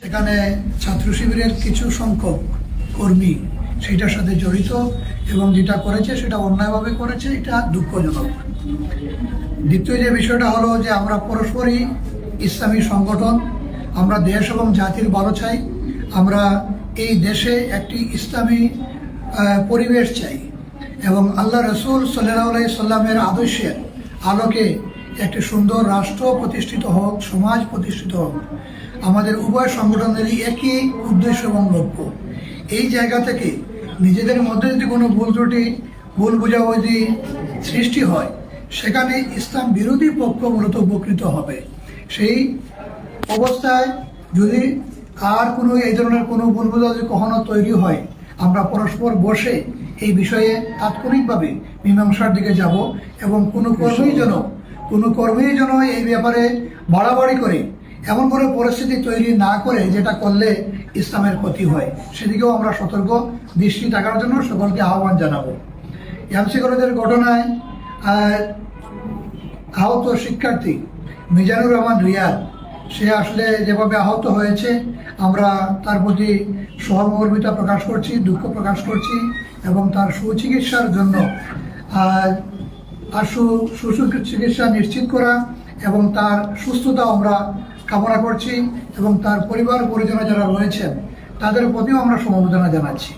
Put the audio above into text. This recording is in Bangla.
সেখানে ছাত্র শিবিরের কিছু সংখ্যক কর্মী সেটার সাথে জড়িত এবং যেটা করেছে সেটা অন্যায়ভাবে করেছে, এটা দুঃখজনক। দ্বিতীয় যে বিষয়টা হলো যে আমরা পরস্পরই ইসলামী সংগঠন, আমরা দেশ এবং জাতির ভালো চাই, আমরা এই দেশে একটি ইসলামী পরিবেশ চাই এবং আল্লাহ রসুল সাল্লাহ সাল্লামের আদর্শের আলোকে একটি সুন্দর রাষ্ট্র প্রতিষ্ঠিত হোক, সমাজ প্রতিষ্ঠিত হোক। আমাদের উভয় সংগঠনেরই একই উদ্দেশ্য এবং লক্ষ্য। এই জায়গা থেকে নিজেদের মধ্যে যদি কোনো ভুল ত্রুটি, ভুল বোঝাবুঝি সৃষ্টি হয়, সেখানে ইসলাম বিরোধী পক্ষ মূলত উপকৃত হবে। সেই অবস্থায় যদি আর কোনো এই ধরনের কোনো ভুল বোঝাবুঝি কখনো তৈরি হয়, আমরা পরস্পর বসে এই বিষয়ে তাৎক্ষণিকভাবে মীমাংসার দিকে যাব এবং কোনো কর্মী যেন কোনো কর্মী যেন এই ব্যাপারে বাড়াবাড়ি করে, এমন কোনো পরিস্থিতি তৈরি না করে যেটা করলে ইসলামের ক্ষতি হয়। সেদিকেও আমরা সতর্ক, দৃষ্টি থাকার জন্য সকলকে আহ্বান জানাব। এমসি কলেজের ঘটনায় আহত শিক্ষার্থী মিজানুর রহমান রিয়াদ, সে আসলে যেভাবে আহত হয়েছে, আমরা তার প্রতি সহমর্মিতা প্রকাশ করছি, দুঃখ প্রকাশ করছি এবং তার সুচিকিৎসার জন্য আহ, তার সু- সুচিকিৎসা নিশ্চিত করা এবং তার সুস্থতা আমরা কামনা করছি এবং তার পরিবার পরিজনে যারা রয়েছেন তাদের প্রতিও আমরা সমবেদনা জানাচ্ছি।